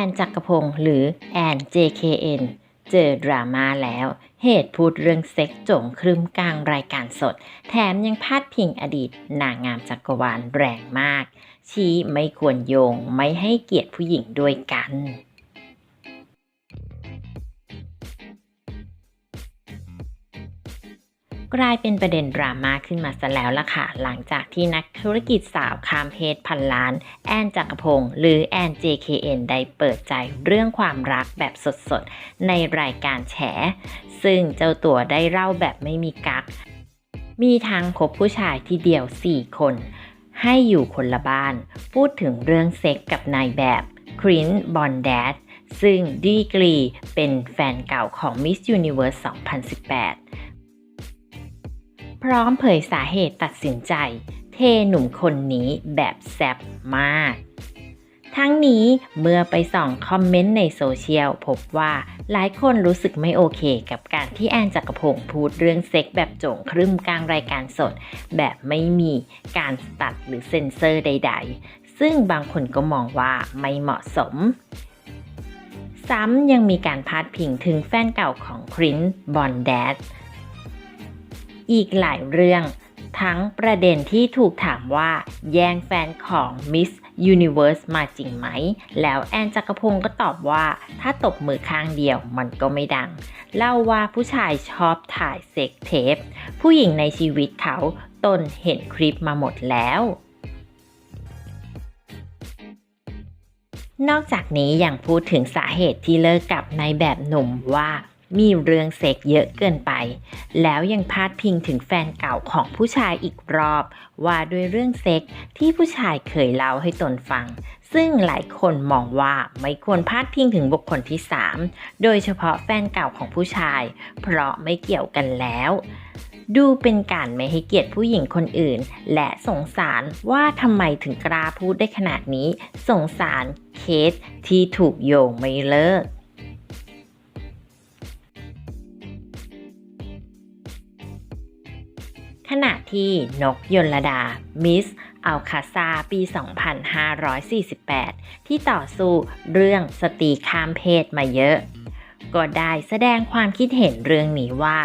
อนจักรพงศ์หรือแอน JKN เจอดราม่าแล้ว เหตุพูดเรื่องเซ็กจงครึมกลางรายการสด แถมยังพาดพิงอดีตนางงามจักรวาลแรงมาก ชี้ไม่ควรโยงไม่ให้เกียรติผู้หญิงด้วยกัน กลายเป็นประเด็นดราม่าขึ้นมาซะแล้วล่ะค่ะ หลังจากที่นักธุรกิจสาวข้ามเพศพันล้าน แอนจักรพงศ์หรือแอน JKN ได้เปิดใจเรื่องความรักแบบสดๆ ในรายการแฉ ซึ่งเจ้าตัวได้เล่าแบบไม่มีกัก มีทั้งคบผู้ชายที่เดียว 4 คน ให้อยู่คนละบ้าน พูดถึงเรื่องเซ็กกับนายแบบครินบอนแดดซึ่งดีกรีเป็นแฟนเก่าของ Miss Universe 2018 พร้อมเผยสาเหตุตัดสินใจ เทหนุ่มคนนี้แบบแซ่บมาก ทั้งนี้เมื่อไปส่องคอมเมนต์ในโซเชียลพบว่าหลายคนรู้สึกไม่โอเคกับการที่แอนจักรพงศ์พูดเรื่องเซ็กแบบโจ่งครึ่มกลางรายการสด แบบไม่มีการตัดหรือเซ็นเซอร์ใด ๆ ซึ่งบางคนก็มองว่าไม่เหมาะสมซ้ำยังมีการพาดพิงถึงแฟนเก่าของครินบอนแดด อีกหลายเรื่อง ทั้งประเด็นที่ถูกถามว่าแย่งแฟนของ Miss Universe มาจริงไหม แล้วแอนจักรพงศ์ก็ตอบว่าถ้าตบมือข้างเดียวมันก็ไม่ดัง เล่าว่าผู้ชายชอบถ่ายเซ็กเทป ผู้หญิงในชีวิตเขาตนเห็นคลิปมาหมดแล้วนอกจากนี้ยังพูดถึงสาเหตุที่เลิกกับนายแบบหนุ่มว่า มีเรื่องเซ็กเยอะเกินไป แล้วยังพาดพิงถึงแฟนเก่าของผู้ชายอีกรอบ ว่าด้วยเรื่องเซ็กที่ผู้ชายเคยเล่าให้ตนฟัง ซึ่งหลายคนมองว่าไม่ควรพาดพิงถึงบุคคลที่ 3 โดยเฉพาะแฟนเก่าของผู้ชาย เพราะไม่เกี่ยวกันแล้วดูเป็นการไม่ให้เกียรติผู้หญิงคนอื่น และสงสารว่าทำไมถึงกล้าพูดได้ขนาดนี้ สงสารเคสที่ถูกโยงไม่เลิก ณะที่นกยนลดา มิสอัลคาซาปี 2548 ที่ต่อสู้เรื่องสตรีข้ามเพศมาเยอะ ก็ได้แสดงความคิดเห็นเรื่องนี้ว่า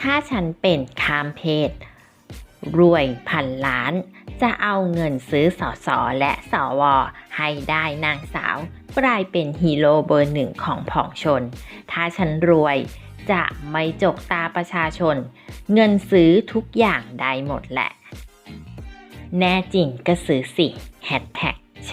ถ้าฉันเป็นข้ามเพศ รวยพันล้าน จะเอาเงินซื้อสอสอและสอวอให้ได้นางสาว กลายเป็นฮีโร่เบอร์หนึ่งของผองชน ถ้าฉันรวย จะไม่จกตาประชาชน เงินซื้อทุกอย่างได้หมดแหละ แน่จริงก็ซื้อสิแฮชแท็กแฉ